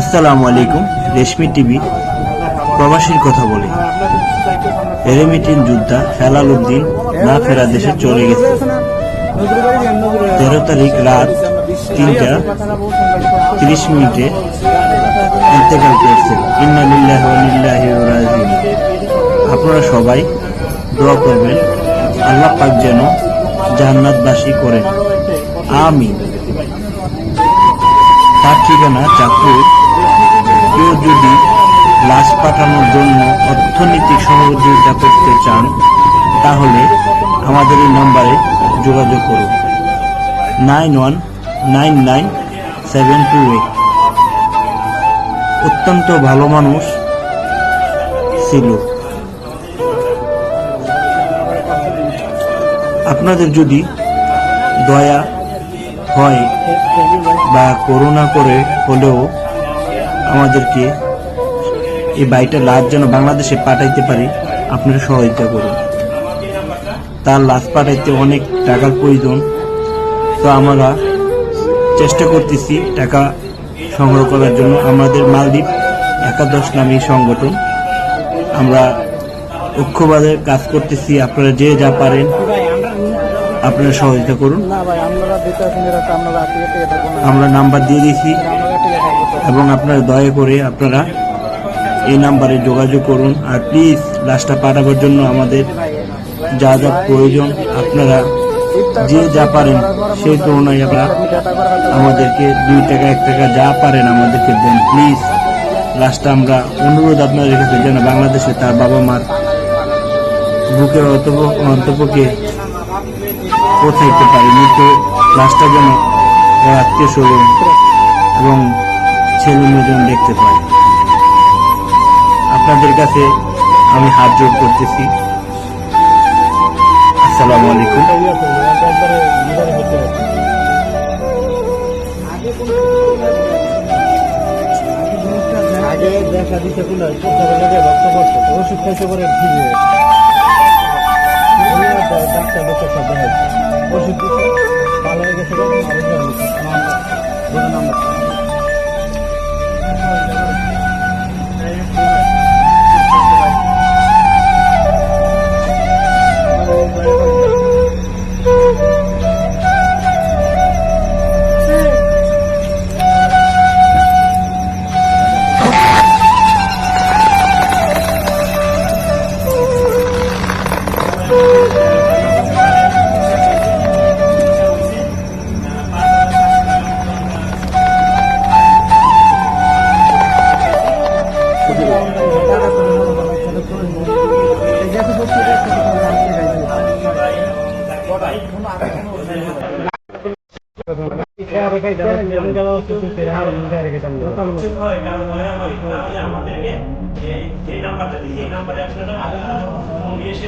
আসসালামু আলাইকুম, রেশমি টিভি, প্রবাসীর কথা বলে। এরেমিটিন যোদ্ধা হেলাল উদ্দিন না ফেরা দেশে চলে গেছে। তেরো তারিখ রাত তিনটা তিরিশ মিনিটে ইন্তেকাল করেছেন ইন্না লিল্লাহি ওয়া লিল্লাহি ওয়া রাজিউন। আপনারা সবাই দোয়া করবেন, আল্লাহ পাক যেন জান্নাতবাসী করেন। আমিন। তার ঠিকানা চাঁদপুর কেউ যদি লাশ পাঠানোর জন্য অর্থনৈতিক সহযোগিতা করতে চান, তাহলে আমাদের এই নম্বরে যোগাযোগ করুন। Nine one nine nine seven two eight. অত্যন্ত ভালো মানুষ ছিল আপনাদের যদি দয়া হয় বা করোনা করে হলেও আমাদেরকে এই বাইকটা লাশ যেন বাংলাদেশে পাঠাইতে পারি, আপনারা সহযোগিতা করুন। তার লাশ পাঠাইতে অনেক টাকার প্রয়োজন। তো আমরা চেষ্টা করতেছি টাকা সংগ্রহ করার জন্য। আমাদের মালদ্বীপ একাদশ নামী সংগঠন। আমরা ঐক্যবাদে কাজ করতেছি। আপনারা যে যা পারেন আপনারা সহযোগিতা করুন। আমরা নাম্বার দিয়ে দিয়েছি। এবং আপনারা দয়া করে আপনারা এই নাম্বারে যোগাযোগ করুন। আর প্লিজ লাশটা পাঠাবার জন্য আমাদের যা যা প্রয়োজন আপনারা যে যা পারেন সেই তুলনায় আপনারা আমাদেরকে দুই টাকা এক টাকা যা পারেন আমাদেরকে দেন। প্লিজ লাশটা আমরা অনুরোধ আপনাদের কাছে যেন বাংলাদেশে তার বাবা মার বুকের অন্তপ অন্তপকে পৌঁছাইতে পারি মৃত্যু লাশটা যেন আত্মীয় স্বজন এবং ছেলে মেয়ে যেন দেখতে পায়। আপনাদের কাছে আমি হাত জোর করতেছি। আসসালামু আলাইকুম। আগে দেখা দিতে কোনো ওষুধ পরে ঠিক হয়ে ডাক্তার ডাক্তার সব দেখাইছে ওষুধ দিচ্ছে ভালো হয়ে গেছে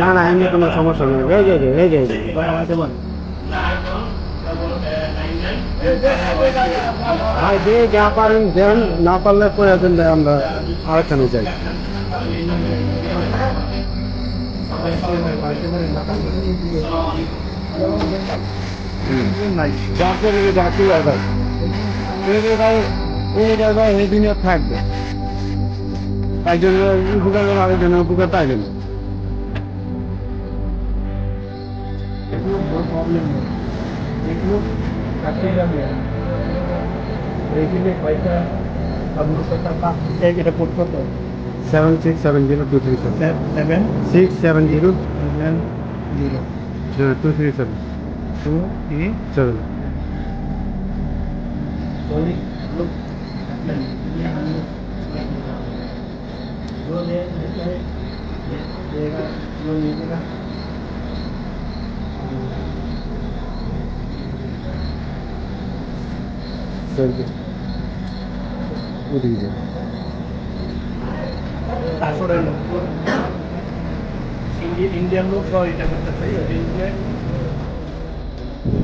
না না, এমনি কোনো সমস্যা নেই। এই যে এই যে ভাই দিয়ে যা পারেন দেন, না পারলে প্রয়োজন দেয় আমরা আরেকখানে যাই। ডাক্তার ডাক্তার ভাই এই জায়গায় এই দিনে থাকবে। একজনের উপকার করে আরেকজনের উপকার কাছে যাবে। এইখানে পয়সা আপনার টাকা এটা seven six seven zero two three seven seven six seven zero seven zero two three seven two three seven ওদিকে তারপরে ইন্ডিয়ান লোক এটা করতে চাই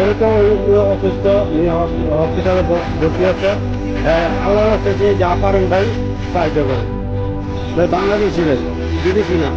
এরকম অসুস্থ হসপিটালে ভর্তি আছে আল্লাহ রাস্তে যে যা পারেন ভাই, সাহায্য করেন। ভাই, বাংলাদেশি ভাই, বিদেশি না।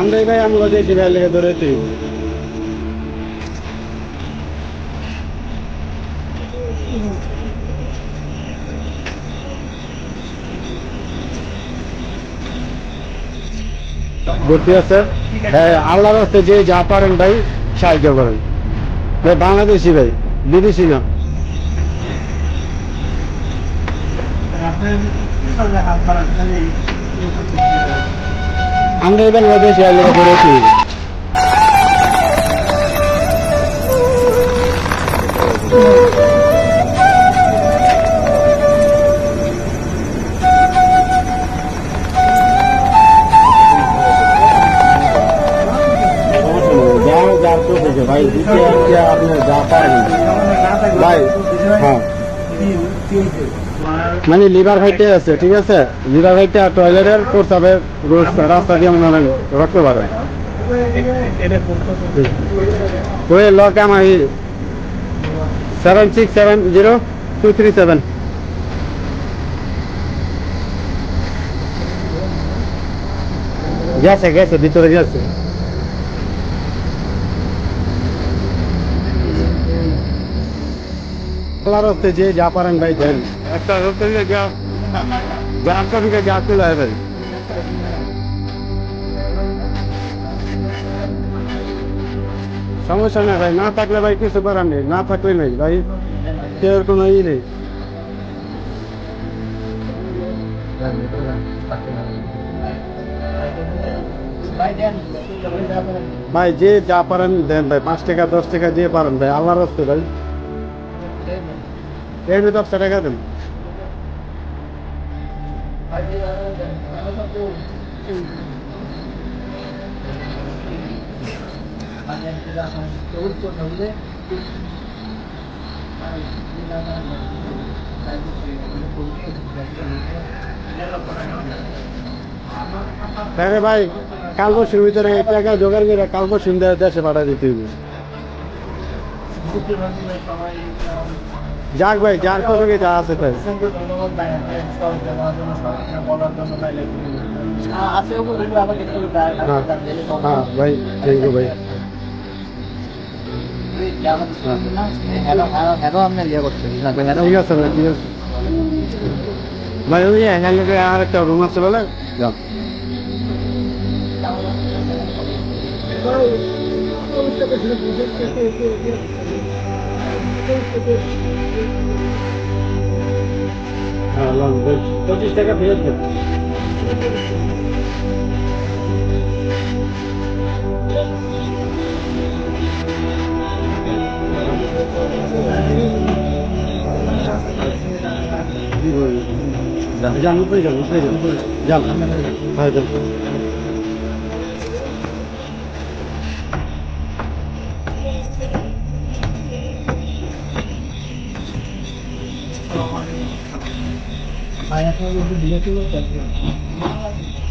আমরাই ভাই আমরা ভাই লেগে ভর্তি আছে। হ্যাঁ আল্লাহর যে যা পারেন ভাই, সাহায্য করেন। ভাই, বাংলাদেশি ভাই, বিদেশি না। আমরা বাংলাদেশি আল্লাহ করেছি যাও ভাই আসছে আপনি যা পারেন ভাই হ্যাঁ। মানে লিভার ফাইটে আছে, ঠিক আছে? লিভার ফাইটে আর টয়লেটের প্রস্তাবের রোজ রাস্তা দিয়ে মনে হয় রক্ত হয়। ওই লক আমার seven six seven zero two three seven গেছে গেছে, ভিতরে গেছে। আল্লাহর হস্তে যে যা পারেন ভাই। দেন সমস্যা নেই ভাই, না থাকলে ভাই কিছু করার নেই, না থাকলে নেই ভাই কোনো ই নেই। ভাই, যে যা পারেন দেন ভাই, পাঁচ টাকা, দশ টাকা যে পারেন ভাই, আল্লাহর হস্তে ভাই। এর দশটা টাকা দেন তাহলে ভাই কাল পরশুর ভিতরে টাকা জোগাড় করে কাল পরশু দেশে পাঠা দিতে হবে যাক ভাই যার কতকে যা আছে তাই। ভাই থ্যাংক ইউ ভাই। ঠিক আছে ভাই ঠিক আছে। ভাই ওই আর একটা রুম আছে বলে? যাও পঁচিশ টাকা ফেরত দেন যান উপরে যান উপরে যান Lebih 是真的